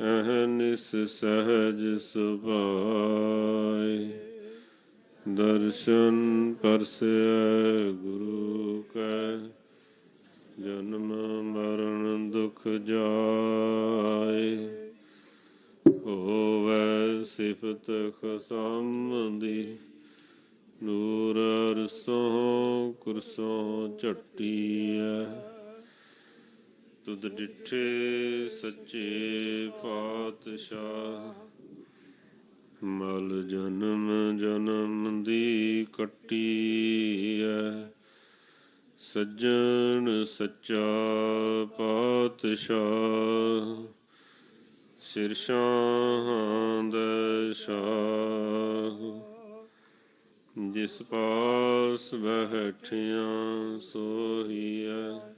ਅਹਨਿਸ ਸਹਜ ਸੁਭਾਈ ਦਰਸ਼ਨ ਪਰਸੈ ਗੁਰੂ ਕੈ, ਜਨਮ ਮਰਨ ਦੁਖ ਜਾਏ। ਹੋਵੇ ਸਿਫਤ ਖਸਮਦੀ ਨੂਰ ਅਰਸੋਂ ਕੁਰਸੋਂ ਝਟੀਐ। ਤੁਧ ਡਿਠੇ ਸੱਚੇ ਪਾਤਸ਼ਾਹ। ਮਲ ਜਨਮ ਜਨਮ ਦੀ ਕੱਟੀ ਐ। ਸੱਜਣ ਸੱਚਾ ਪਾਤਸ਼ਾਹ। ਸਿਰ ਸ਼ਾਹਾਂ ਦਾ ਸ਼ਾਹ। ਜਿਸ ਪਾਸ ਬੈਠਿਆਂ ਸੋਹੀਐ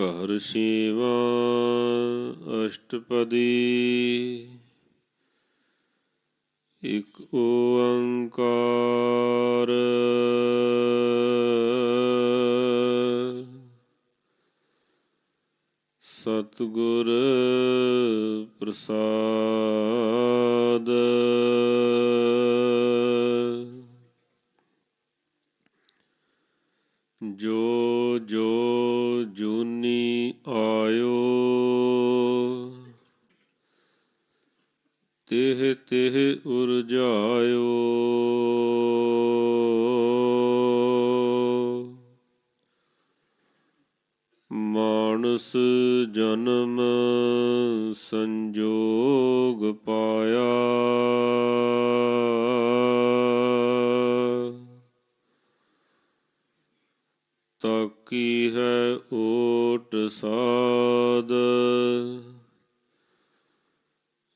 ਘਰ ਸ਼ੇਵਾ ਅਸ਼ਟਪਦੀ। ਇਕ ਓੰਕਾਰ। ਸਤਿਗੁਰ ਪ੍ਰਸਾਦ। ਜੋ ਜੋ ਜੂਨੀ ਆਇਓ ਤਿਹ ਤਿਹ ਉਰਜਾਇਓ। ਤਾਕੀ ਹੈ ਓਟ ਸਾਧ।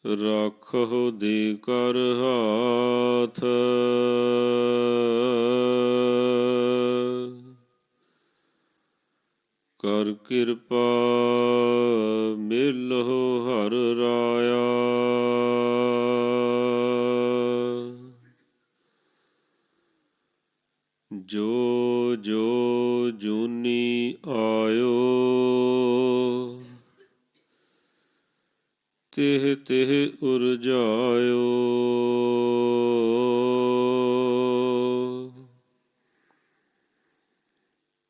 ਰੱਖੋ ਦੇ ਕਰ ਹਾਥ। ਕਰ ਕਿਰਪਾ ਮਿਲੋ ਹਰ ਰਾਇਆ। ਜੋ ਜੋ ਜੂਨੀ ਆਇਓ। ਤਿਹ ਤਿਹ ਉਰਜਾਇਓ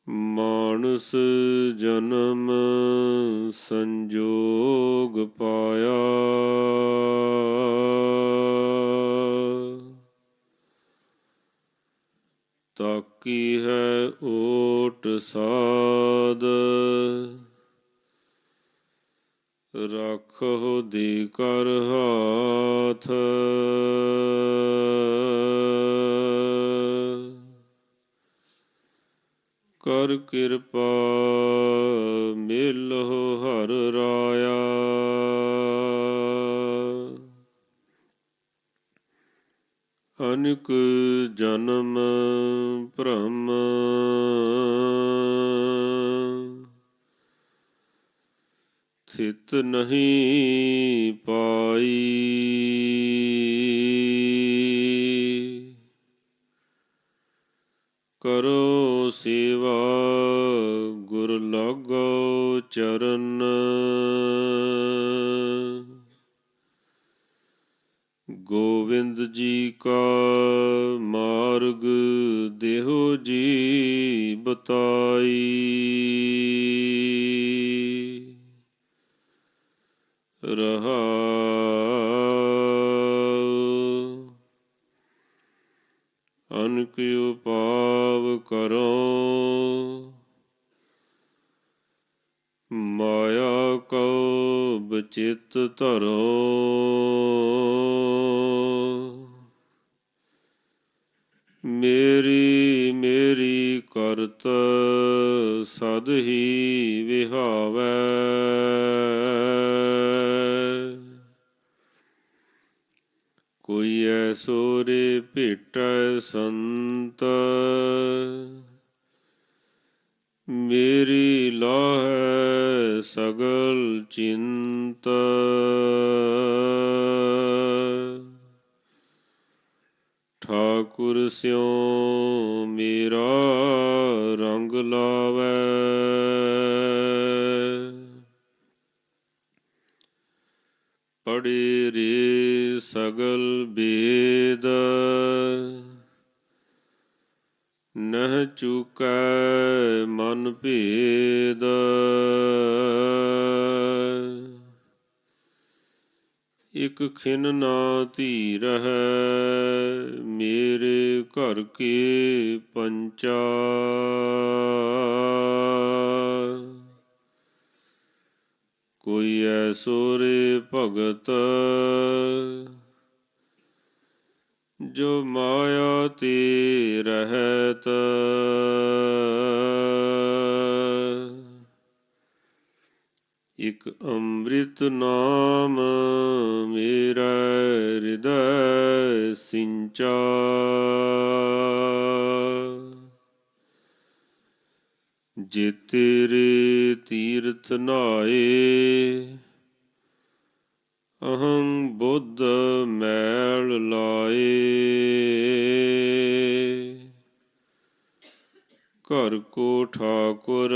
ਮਾਨਸ ਜਨਮ ਸੰਜੋਗ ਪਾਇਆ। ਤਾਕੀ ਹੈ ਓਟ ਸਾਧ। ਰੱਖੋ ਦੀ ਕਰ ਹਾਥ। ਕਰ ਕਿਰਪਾ ਮਿਲੋ ਹਰ ਰਾਇਆ। ਅਨਿਕ ਜਨਮ ਭ੍ਰਮ। ਥਿਤ ਨਹੀਂ ਪਾਈ। ਕਰੋ ਸੇਵਾ ਗੁਰ ਗੁਰ ਲਾਗੋ ਚਰਨ। ਗੋਵਿੰਦ ਜੀ ਕਾ ਮਾਰਗ ਦੇਹੋ ਜੀ ਬਤਾਈ। ਰਹਾ ਅਨਕ ਉਪਾਵ ਕਰੋ, ਮਾਇਆ ਕਉ ਬਚਿਤ ਧਰੋ। ਸਦ ਹੀ ਵਿਹਾਵੈ। ਕੋਈ ਐਸੋ ਰੇ ਭੇਟੈ ਸੰਤ। ਮੇਰੀ ਲਾਹੈ ਸਗਲ ਚਿੰਤ। ਠਾਕੁਰ ਸਿਉ ਮੇਰਾ ਰੰਗ ਲਾਵੈ। ਪੜੇ ਰੇ ਸਗਲ ਬੇਦ। ਨਹ ਚੁਕੈ ਮਨ ਭੇਦ। ਇਕ ਖਿਨ ਨਾ ਧੀ ਰਹੈ ਮੇਰੇ ਘਰ ਕੇ ਪੰਚਾ। ਕੋਈ ਐਸੋ ਰੇ ਭਗਤ, ਜੋ ਮਾਇਆ ਤੇ ਰਹਿਤ। ਇਕ ਅੰਮ੍ਰਿਤ ਨਾਮ ਮੇਰਾ ਹਿਰਦੈ ਸਿੰਚਾ। ਜੇ ਤੇਰੇ ਤੀਰਥ ਨਾਏ, ਅਹੰ ਬੁੱਧ ਮੈਲ ਲਾਏ। ਘਰ ਕੋ ਠਾਕੁਰ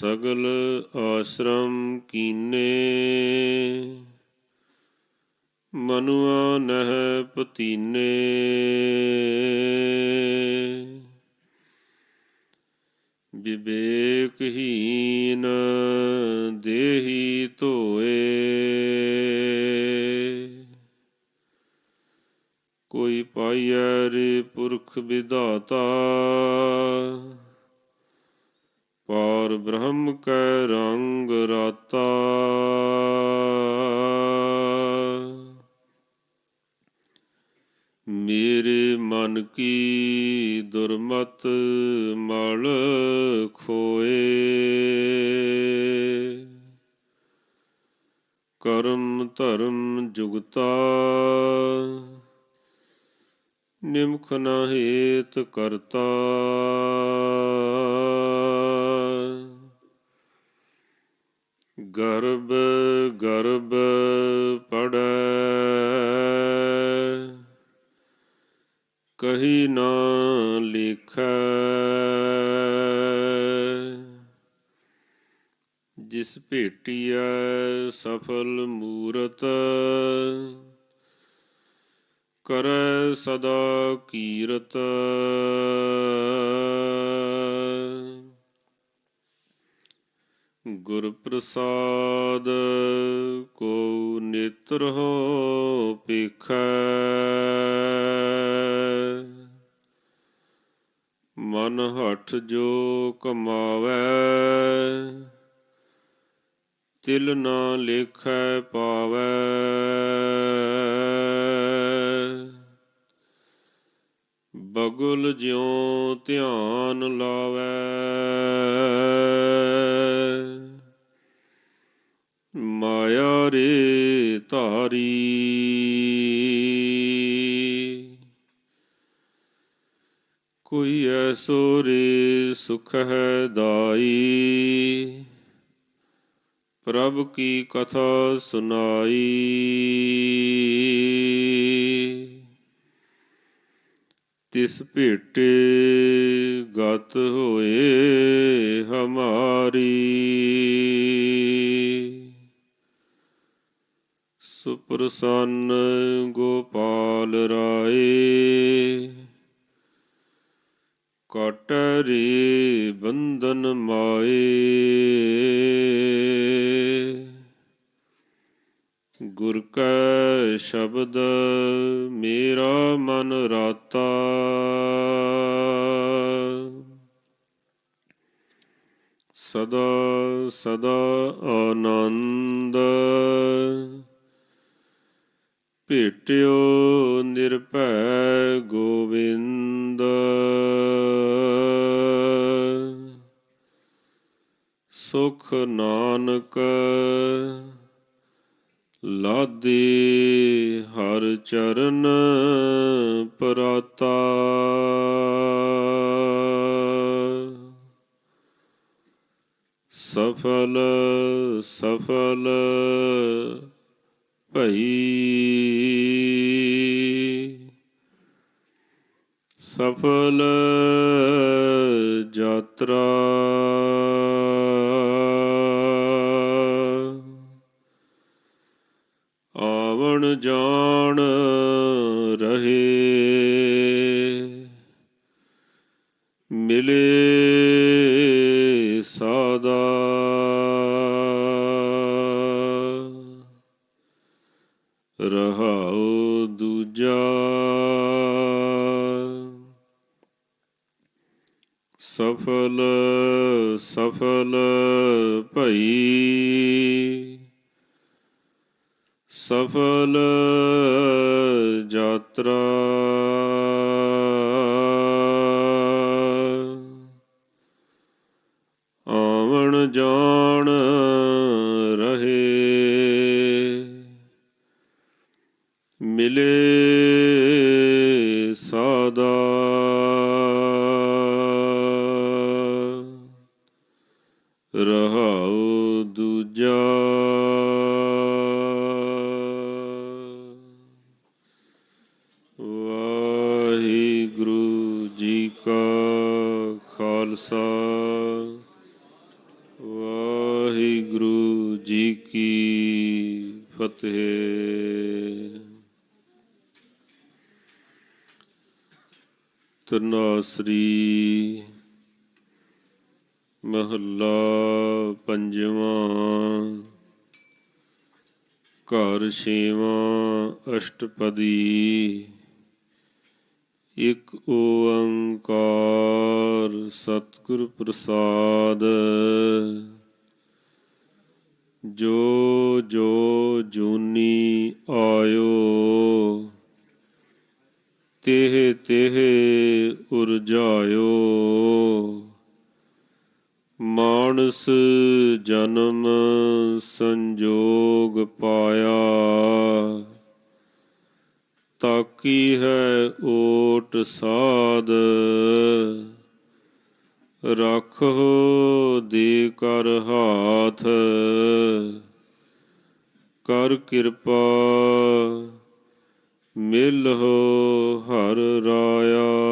ਸਗਲ ਆਸ਼ਰਮ ਕੀਨੇ? ਮਨੁਆ ਨਹਿ ਪਤੀਨੇ। ਵਿਵੇਕਹੀਨ ਦੇਹੀ ਧੋਏ। ਕੋਈ ਪਾਈਐ ਰੇ ਪੁਰਖ ਵਿਧਾਤਾ। ਪਾਰ ਬ੍ਰਹਮ ਕੈ ਰੰਗ ਰਾਤਾ। ਮੇਰੇ ਮਨ ਕੀ ਦੁਰਮਤ ਮਲ ਖੋਏ। ਕਰਮ ਧਰਮ ਜੁਗਤਾ, ਨਿਮਖ ਨ ਹੇਤ ਕਰਤਾ। ਗਰਬ ਗਰਬ ਪੜੈ। ਕਹੀ ਨਾ ਲਿਖੈ। ਜਿਸ ਭੇਟੀਐ ਸਫਲ ਮੂਰਤ ਕਰੈ ਸਦਾ ਕੀਰਤ। ਗੁਰ ਪ੍ਰਸਾਦ ਕੋ ਨੇਤਰ ਹੋ ਪੇਖੈ ਮਨ ਹਠ ਜੋ ਕਮਾਵੈ, ਤਿਲ ਨਾ ਲੇਖੈ ਪਾਵੈ। ਬਗੁਲ ਜਿਉ ਧਿਆਨ ਲਾਵੈ। ਮਾਇਆ ਰੇ ਧਾਰੀ। ਕੋਈ ਐਸੋ ਰੇ ਸੁਖ ਹੈ ਦਾਈ। ਪ੍ਰਭ ਕੀ ਕਥਾ ਸੁਨਾਈ। ਤਿਸ ਭੇਟੇ ਗਤ ਹੋਏ ਹਮਾਰੀ। ਸੁਪਰਸੰਨ ਗੋਪਾਲ ਰਾਏ। ਕਟਰੀ ਬੰਧਨ ਮਾਏ। ਗੁਰ ਕੈ ਸ਼ਬਦ ਮੇਰਾ ਮਨ ਰਾਤਾ। ਸਦਾ ਸਦਾ ਆਨੰਦ। ਭੇਟਿਓ ਨਿਰਭੈ ਗੋਵਿੰਦ। ਸੁਖ ਨਾਨਕ ਲਾਦੇ ਹਰ ਚਰਨ ਪਰਾਤਾ। ਸਫਲ ਸਫਲ ਭਈ ਸਫਲ ਯਾਤਰਾ। ਆਵਣ ਜਾਣ ਰਹੇ। ਮਿਲੇ ਸਾਦਾ। ਰਹਾਉ ਭਈ ਸਫਲ ਯਾਤਰਾ। ਆਵਣ ਜਾਣ ਜੀ ਕਾ ਖਾਲਸਾ ਵਾਹਿਗੁਰੂ ਜੀ ਕੀ ਫਤਿਹ। ਤਨਾਸਰੀ ਮਹੱਲਾ ਪੰਜਵਾਂ। ਘਰ ਛੇਵਾਂ ਅਸ਼ਟਪਦੀ। ਇਕ ਓੰਕਾਰ ਸਤਿਗੁਰ ਪ੍ਰਸਾਦ, ਜੋ ਜੋ ਜੂਨੀ ਆਇਓ, ਤਿਹ ਤਿਹ ਉਰਜਾਇਓ। ਮਾਨਸ ਜਨਮ ਸੰਜੋਗ ਪਾਇਆ ਤਾਕੀ ਹੈ ਓਟ ਸਾਧ। ਰੱਖੋ ਦੇ ਕਰ ਹਾਥ। ਕਰ ਕਿਰਪਾ ਮਿਲਹੁ ਹਰ ਰਾਇਆ।